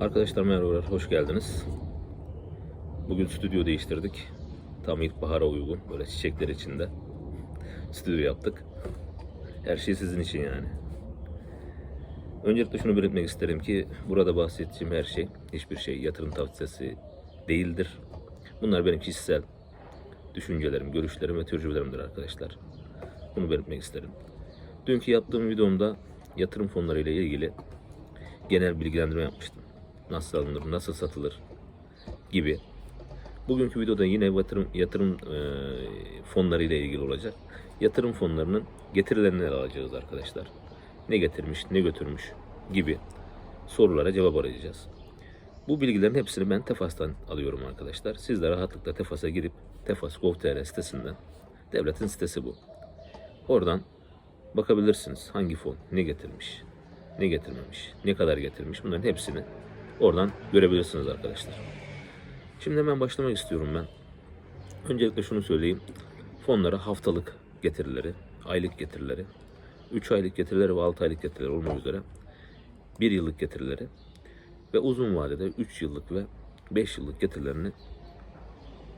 Arkadaşlar merhabalar, hoş geldiniz. Bugün stüdyo değiştirdik. Tam ilkbahara uygun, böyle çiçekler içinde. Stüdyo yaptık. Her şey sizin için yani. Öncelikle şunu belirtmek isterim ki burada bahsettiğim her şey, hiçbir şey yatırım tavsiyesi değildir. Bunlar benim kişisel düşüncelerim, görüşlerim ve tecrübelerimdir arkadaşlar. Bunu belirtmek isterim. Dünkü yaptığım videomda yatırım fonları ile ilgili genel bilgilendirme yapmıştım. Nasıl alınır, nasıl satılır gibi. Bugünkü videoda yine yatırım, yatırım e, fonları ile ilgili olacak. Yatırım fonlarının getirilerini alacağız arkadaşlar. Ne getirmiş, ne götürmüş gibi sorulara cevap arayacağız. Bu bilgilerin hepsini ben Tefas'tan alıyorum arkadaşlar. Siz de rahatlıkla Tefas'a girip Tefas.gov.tr sitesinden, devletin sitesi bu. Oradan bakabilirsiniz hangi fon ne getirmiş, ne getirmemiş, ne kadar getirmiş bunların hepsini oradan görebilirsiniz arkadaşlar. Şimdi hemen başlamak istiyorum ben. Öncelikle şunu söyleyeyim. Fonlara haftalık getirileri, aylık getirileri, 3 aylık getirileri ve 6 aylık getirileri olmak üzere 1 yıllık getirileri ve uzun vadede 3 yıllık ve 5 yıllık getirilerini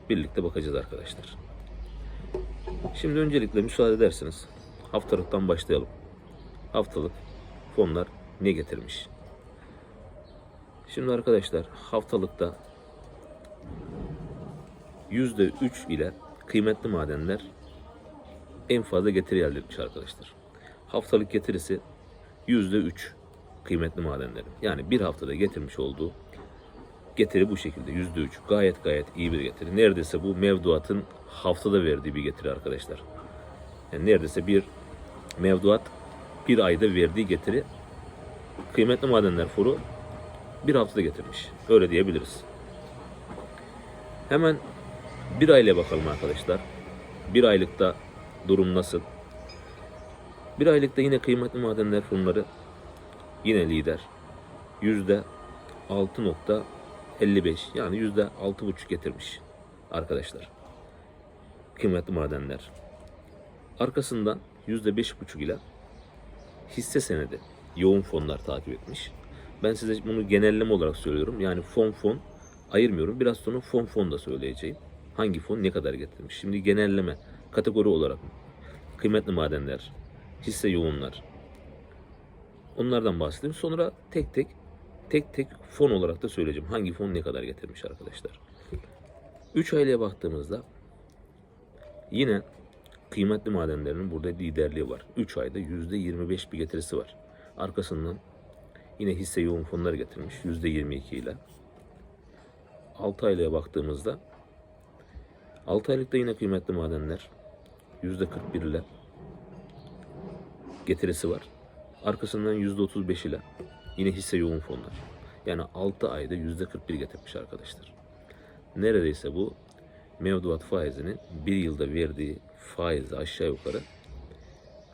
birlikte bakacağız arkadaşlar. Şimdi öncelikle müsaade ederseniz haftalıktan başlayalım. Haftalık fonlar ne getirmiş? Şimdi arkadaşlar haftalıkta %3 ile kıymetli madenler en fazla getiri elde etmiş arkadaşlar. Haftalık getirisi %3 kıymetli madenlerin. Yani bir haftada getirmiş olduğu getiri bu şekilde %3. Gayet gayet iyi bir getiri. Neredeyse bu mevduatın haftada verdiği bir getiri arkadaşlar. Yani neredeyse bir mevduat bir ayda verdiği getiri kıymetli madenler foru bir haftada getirmiş. Öyle diyebiliriz. Hemen bir aile bakalım arkadaşlar. Bir aylıkta durum nasıl? Bir aylıkta yine kıymetli madenler fonları yine lider. Yüzde 6.55 yani yüzde 6.5 getirmiş arkadaşlar. Kıymetli madenler. Arkasından yüzde 5.5 ile hisse senedi yoğun fonlar takip etmiş. Ben size bunu genelleme olarak söylüyorum. Yani fon fon ayırmıyorum. Biraz sonra fon fon da söyleyeceğim. Hangi fon ne kadar getirmiş. Şimdi genelleme kategori olarak kıymetli madenler, hisse yoğunlar. Onlardan bahsedeyim. Sonra tek tek tek tek fon olarak da söyleyeceğim. Hangi fon ne kadar getirmiş arkadaşlar. 3 aileye baktığımızda yine kıymetli madenlerin burada liderliği var. 3 ayda %25 bir getirisi var. Arkasından yine hisse yoğun fonları getirmiş %22 ile. 6 aylaya baktığımızda 6 aylıkta yine kıymetli madenler %41 ile getirisi var. Arkasından %35 ile yine hisse yoğun fonlar. Yani 6 ayda %41 getirmiş arkadaşlar. Neredeyse bu mevduat faizinin bir yılda verdiği faizi aşağı yukarı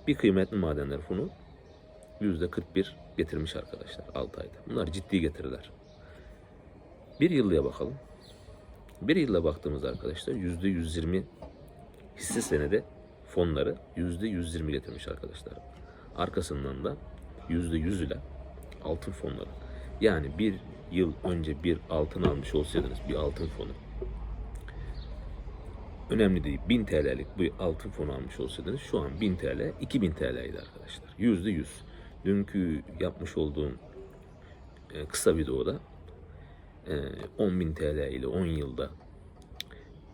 bir kıymetli madenler fonu %41 getirmiş arkadaşlar 6 ayda. Bunlar ciddi getiriler. Bir yıllıya bakalım. Bir yılla baktığımız arkadaşlar %120 hisse senedi fonları %120 getirmiş arkadaşlar. Arkasından da %100 ile altın fonları. Yani bir yıl önce bir altın almış olsaydınız bir altın fonu önemli değil. 1000 TL'lik bir altın fonu almış olsaydınız şu an 1000 TL 2000 TL'ydi arkadaşlar. Yüzde yüz. Dünkü yapmış olduğum e, kısa videoda e, 10.000 TL ile 10 yılda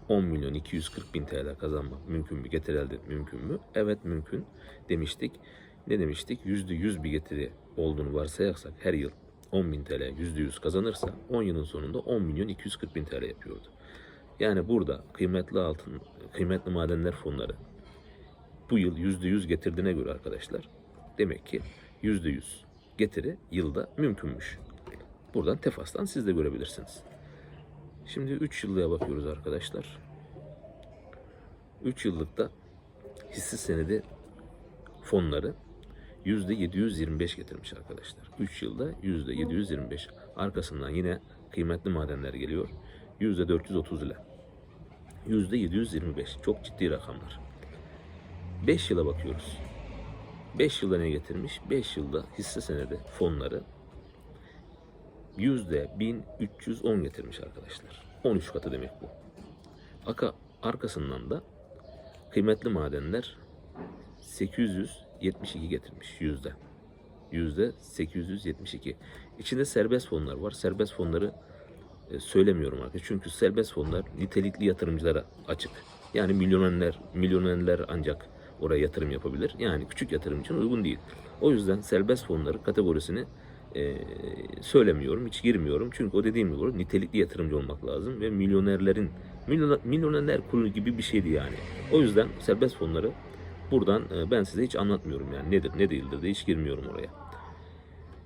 10 milyon 240 bin TL kazanmak mümkün mü? Getiri elde etmek mümkün mü? Evet mümkün demiştik. Ne demiştik? Yüzde yüz bir getiri olduğunu varsayarsak her yıl 10 bin TL yüzde yüz kazanırsa 10 yılın sonunda 10 milyon 240 bin TL yapıyordu. Yani burada kıymetli altın, kıymetli madenler fonları bu yıl yüzde yüz getirdiğine göre arkadaşlar demek ki yüzde yüz getiri yılda mümkünmüş. Buradan Tefas'tan siz de görebilirsiniz. Şimdi 3 yıllığa bakıyoruz arkadaşlar. 3 yıllıkta hisse senedi fonları %725 getirmiş arkadaşlar. 3 yılda %725. Arkasından yine kıymetli madenler geliyor. %430 ile. %725. Çok ciddi rakamlar. 5 yıla bakıyoruz. 5 yılda ne getirmiş? 5 yılda hisse senedi fonları yüzde 1310 getirmiş arkadaşlar. 13 katı demek bu. Aka arkasından da kıymetli madenler 872 getirmiş yüzde. Yüzde 872. İçinde serbest fonlar var. Serbest fonları e, söylemiyorum arkadaşlar. Çünkü serbest fonlar nitelikli yatırımcılara açık. Yani milyonerler, milyonerler ancak oraya yatırım yapabilir. Yani küçük yatırım için uygun değil. O yüzden serbest fonları kategorisini e, söylemiyorum, hiç girmiyorum. Çünkü o dediğim gibi nitelikli yatırımcı olmak lazım ve milyonerlerin milyoner, milyonerler kurulu gibi bir şeydi yani. O yüzden serbest fonları buradan e, ben size hiç anlatmıyorum yani nedir ne değildir de hiç girmiyorum oraya.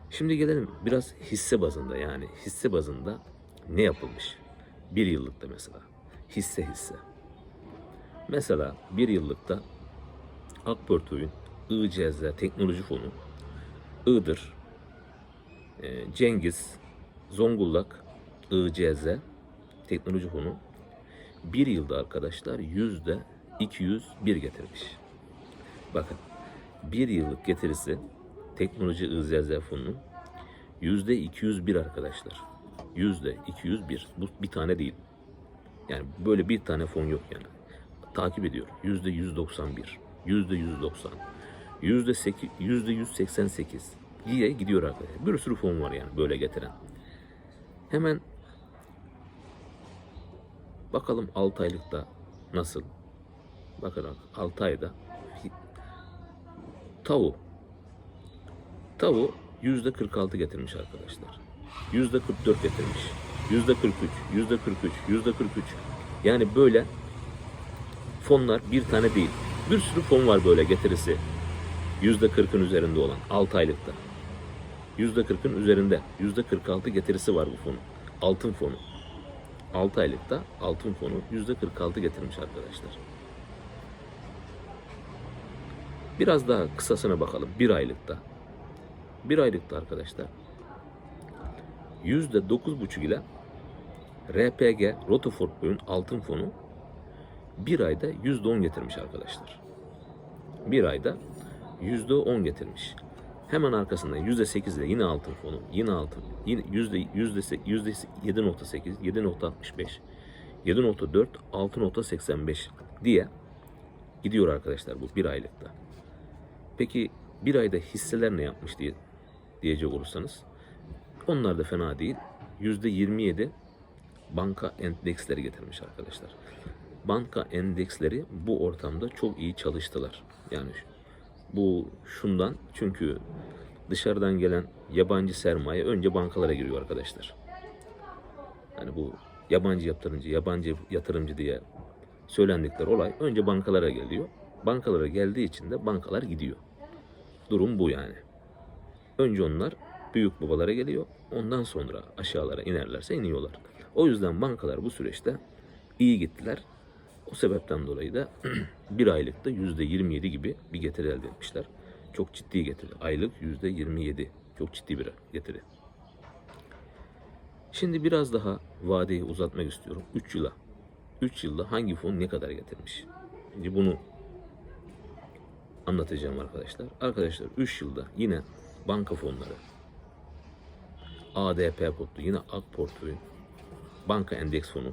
Şimdi gelelim biraz hisse bazında yani hisse bazında ne yapılmış? Bir yıllıkta mesela hisse hisse. Mesela bir yıllıkta Akportföy'ün ICZ Teknoloji Fonu, Iğdır, e, Cengiz, Zonguldak, ICZ Teknoloji Fonu bir yılda arkadaşlar yüzde 201 getirmiş. Bakın bir yıllık getirisi Teknoloji ICZ Fonu'nun yüzde 201 arkadaşlar. Yüzde 201. Bu bir tane değil. Yani böyle bir tane fon yok yani. Takip ediyor. Yüzde 191. Yüzde 190. Yüzde 8, yüzde 188 diye gidiyor arkadaşlar. Bir sürü fon var yani böyle getiren. Hemen bakalım 6 aylıkta nasıl? Bakın 6 ayda tavu tavu yüzde 46 getirmiş arkadaşlar. Yüzde 44 getirmiş. Yüzde 43, yüzde 43, yüzde 43. Yani böyle fonlar bir tane değil. Bir sürü fon var böyle getirisi. Yüzde 40'ın üzerinde olan 6 aylıkta. Yüzde 40'ın üzerinde. Yüzde 46 getirisi var bu fonun. Altın fonu. 6 aylıkta altın fonu yüzde 46 getirmiş arkadaşlar. Biraz daha kısasına bakalım. Bir aylıkta. Bir aylıkta arkadaşlar. Yüzde 9,5 ile RPG Rotofortböy'ün altın fonu bir ayda yüzde 10 getirmiş arkadaşlar. Bir ayda yüzde 10 getirmiş. Hemen arkasında yüzde 8 ile yine altın fonu, yine altın, yine yüzde yüzde yüzde 7.8, 7.65, 7.4, 6.85 diye gidiyor arkadaşlar bu bir aylıkta. Peki bir ayda hisseler ne yapmış diye diyecek olursanız onlar da fena değil. Yüzde 27 banka endeksleri getirmiş arkadaşlar. Banka endeksleri bu ortamda çok iyi çalıştılar. Yani bu şundan çünkü dışarıdan gelen yabancı sermaye önce bankalara giriyor arkadaşlar. Yani bu yabancı yatırımcı, yabancı yatırımcı diye söylendikleri olay önce bankalara geliyor. Bankalara geldiği için de bankalar gidiyor. Durum bu yani. Önce onlar büyük babalara geliyor. Ondan sonra aşağılara inerlerse iniyorlar. O yüzden bankalar bu süreçte iyi gittiler. O sebepten dolayı da bir aylıkta yüzde 27 gibi bir getiri elde etmişler. Çok ciddi getiri. Aylık yüzde 27. Çok ciddi bir getiri. Şimdi biraz daha vadeyi uzatmak istiyorum. 3 yıla. 3 yılda hangi fon ne kadar getirmiş? Şimdi bunu anlatacağım arkadaşlar. Arkadaşlar 3 yılda yine banka fonları, ADP kodlu, yine AK portföy, banka endeks fonu.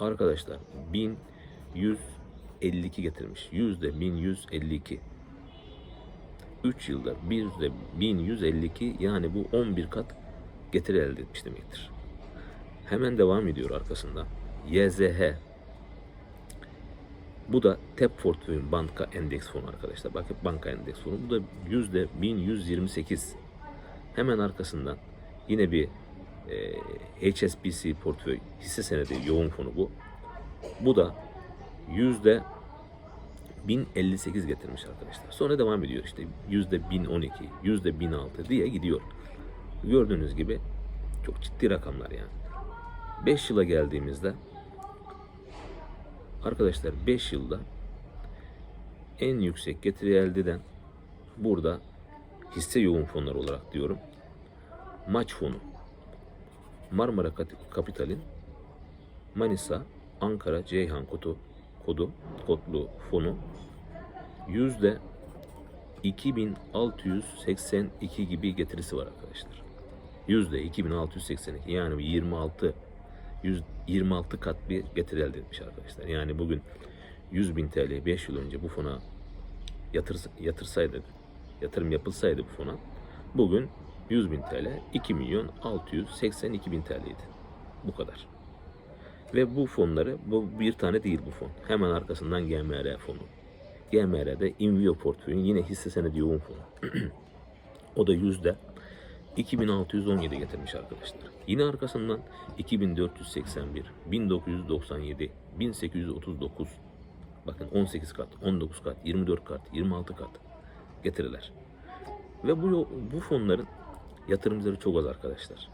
Arkadaşlar 1152 getirmiş. Yüzde 1152. 3 yılda yüzde 1152 yani bu 11 kat getiri elde etmiş demektir. Hemen devam ediyor arkasında. YZH bu da TEP portföyün banka endeks fonu arkadaşlar. Bakın banka endeks fonu. Bu da yüzde 1128. Hemen arkasından yine bir e, HSBC portföy hisse senedi yoğun fonu bu. Bu da yüzde 1058 getirmiş arkadaşlar. Sonra devam ediyor işte yüzde 1012, yüzde 1006 diye gidiyor. Gördüğünüz gibi çok ciddi rakamlar yani. 5 yıla geldiğimizde arkadaşlar 5 yılda en yüksek getiri elde eden burada hisse yoğun fonlar olarak diyorum. Maç fonu. Marmara Kapital'in Manisa, Ankara, Ceyhan kodu, kodu, kodlu fonu yüzde 2682 gibi getirisi var arkadaşlar. yüzde 2682 yani 26 100, 26 kat bir getiri elde etmiş arkadaşlar. Yani bugün 100 bin TL 5 yıl önce bu fona yatır, yatırsaydı, yatırım yapılsaydı bu fona bugün 100 bin TL 2 milyon 682 bin TL'ydi. Bu kadar. Ve bu fonları, bu bir tane değil bu fon. Hemen arkasından GMR fonu. GMR'de Invio portföyün yine hisse senedi yoğun fonu. o da yüzde 2617 getirmiş arkadaşlar. Yine arkasından 2481, 1997, 1839, bakın 18 kat, 19 kat, 24 kat, 26 kat getiriler. Ve bu bu fonların yatırımcıları çok az arkadaşlar.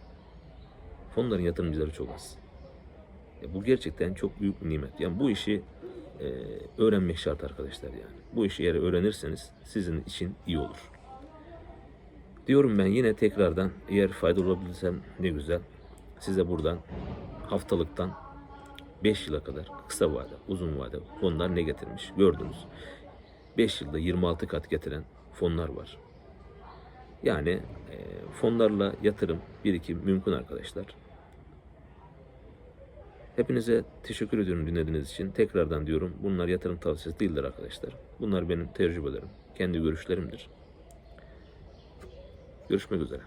Fonların yatırımcıları çok az. Ya bu gerçekten çok büyük bir nimet. Yani bu işi e, öğrenmek şart arkadaşlar yani. Bu işi eğer öğrenirseniz sizin için iyi olur. Diyorum ben yine tekrardan eğer faydalı olabilirsem ne güzel. Size buradan haftalıktan 5 yıla kadar kısa vade, uzun vade fonlar ne getirmiş gördünüz. 5 yılda 26 kat getiren fonlar var. Yani e, fonlarla yatırım, birikim mümkün arkadaşlar. Hepinize teşekkür ediyorum dinlediğiniz için. Tekrardan diyorum bunlar yatırım tavsiyesi değildir arkadaşlar. Bunlar benim tecrübelerim, kendi görüşlerimdir. Görüşmek üzere.